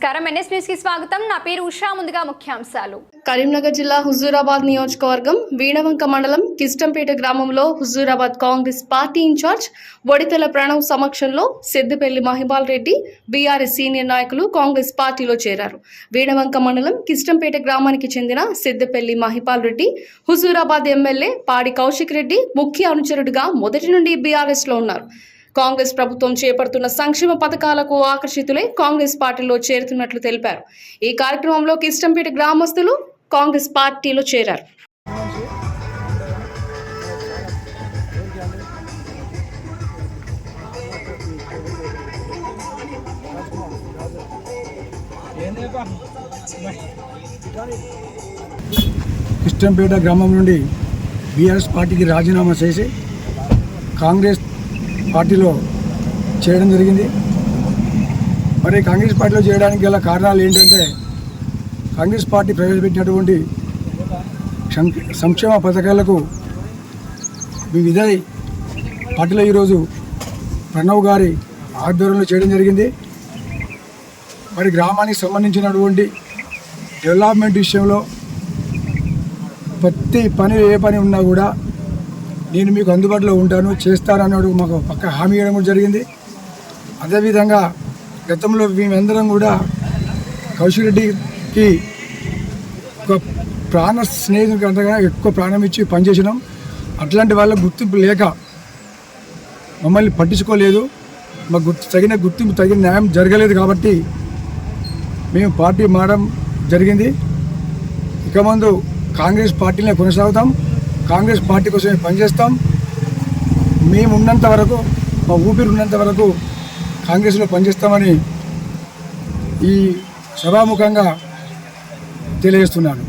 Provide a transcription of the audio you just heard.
నమస్కారం. ఎన్ఎస్ న్యూస్కి స్వాగతం. నా పేరు ఉషా. ముందుగా ముఖ్యాంశాలు. కరీంనగర్ జిల్లా హుజూరాబాద్ నియోజకవర్గం వీణవంక మండలం కిష్టంపేట గ్రామంలో హుజూరాబాద్ కాంగ్రెస్ పార్టీ ఇన్ఛార్జ్ వడితెల ప్రణవ్ సమక్షంలో సిద్దిపల్లి మహిపాల్ రెడ్డి బీఆర్ఎస్ సీనియర్ నాయకులు కాంగ్రెస్ పార్టీలో చేరారు. వీణవంక మండలం కిష్టంపేట గ్రామానికి చెందిన సిద్దిపల్లి మహిపాల్ రెడ్డి హుజూరాబాద్ ఎమ్మెల్యే పాడి కౌశిక్ రెడ్డి ముఖ్య అనుచరుడిగా మొదటి నుండి బీఆర్ఎస్లో ఉన్నారు. కాంగ్రెస్ ప్రభుత్వం చేపడుతున్న సంక్షేమ పథకాలకు ఆకర్షితులై కాంగ్రెస్ పార్టీలో చేరుతున్నట్లు తెలిపారు. ఈ కార్యక్రమంలో కిష్టంపేట గ్రామస్తులు కాంగ్రెస్ పార్టీలో చేరారు. ఇష్టంపేట గ్రామం నుండి బీఆర్ఎస్ పార్టీకి రాజీనామా చేసి కాంగ్రెస్ పార్టీలో చేయడం జరిగింది. మరి కాంగ్రెస్ పార్టీలో చేయడానికి గల కారణాలు ఏంటంటే కాంగ్రెస్ పార్టీ ప్రవేశపెట్టినటువంటి సం- సంక్షేమ పథకాలకు వివిధ పార్టీలో ఈరోజు ప్రణవ్ గారి ఆధ్వర్యంలో చేయడం జరిగింది. మరి గ్రామానికి సంబంధించినటువంటి డెవలప్మెంట్ విషయంలో ప్రతి పని ఏ పని ఉన్నా కూడా నేను మీకు అందుబాటులో ఉంటాను చేస్తారన్నాడు మాకు పక్క హామీ ఇవ్వడం కూడా జరిగింది. అదేవిధంగా గతంలో మేమందరం కూడా కౌశిక్ రెడ్డికి ఒక ప్రాణ స్నేహితుడికి అంతగా ఎక్కువ ప్రాణం ఇచ్చి పనిచేసినాం. అట్లాంటి వాళ్ళ గుర్తింపు లేక మమ్మల్ని పట్టించుకోలేదు. మా గుర్తు తగిన గుర్తింపు తగిన న్యాయం జరగలేదు కాబట్టి మేము పార్టీ మారడం జరిగింది. ఇక ముందు కాంగ్రెస్ పార్టీనే కొనసాగుతాం. కాంగ్రెస్ పార్టీ కోసమే పనిచేస్తాం. మేము ఉన్నంత వరకు మా ఊపిరి ఉన్నంత వరకు కాంగ్రెస్లో పనిచేస్తామని ఈ సభాముఖంగా తెలియజేస్తున్నాను.